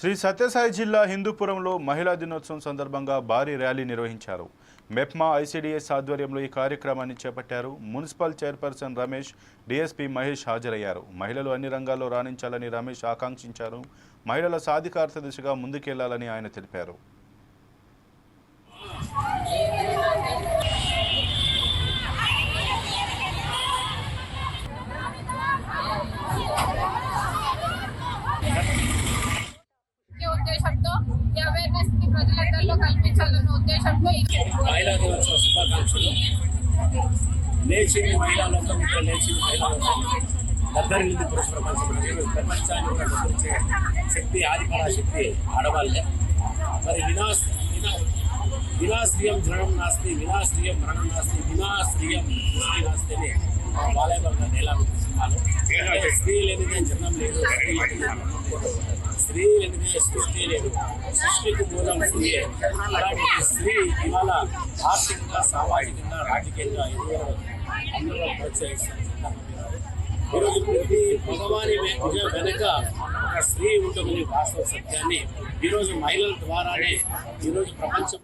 శ్రీ సత్యసాయి జిల్లా హిందూపురంలో మహిళా దినోత్సవం సందర్భంగా భారీ ర్యాలీ నిర్వహించారు. మెప్మా ఐసీడీఎస్ ఆధ్వర్యంలో ఈ కార్యక్రమాన్ని చేపట్టారు. Municipal chairperson Ramesh DSP Mahesh హాజరయ్యారు. మహిళలు అన్ని రంగాల్లో రాణించాలని రమేష్ ఆకాంక్షించారు. మహిళల సాధికారత దిశగా ముందుకెళ్ళాలని ఆయన తెలిపారు ఈ ఉద్దేశంతో ఈ అవేర్నెస్ని ప్రజలందరిలో కల్పించాలన్న ఉద్దేశంతో ఈ మహిళా దినోత్సవ శుభాకాంక్షలు. లేచింది మహిళా లోకం ఇక్కడ లేచింది మహిళా లోకం. దగ్గరింది పురుష ప్రపంచం ప్రపంచాన్ని గుర్తించే శక్తి ఆదిపరా శక్తి ఆడవాళ్ళే. మరి వినాశ వినా వినాశ్రియం జనం నాస్తి వినాశ్రియం మరణం నాస్తి వినాశ్రియం సృష్టి నాస్తి అని బాలయ్య గారు ఎలా స్త్రీ లేనిదే జన్మం లేదు. స్త్రీ లేనిదే సృష్టి లేదు. సృష్టికి మూలం స్త్రీయే అలాంటి స్త్రీ ఇవాళ ఆర్థికంగా సామాజికంగా రాజకీయంగా ఎదురు అందరూ ప్రోత్సహిస్తున్న సందర్భం ఈరోజు ప్రతి మగవారి వెనుక ఒక స్త్రీ ఉంటుందని వాస్తవ సత్యాన్ని ఈరోజు మహిళల ద్వారానే ఈరోజు ప్రపంచం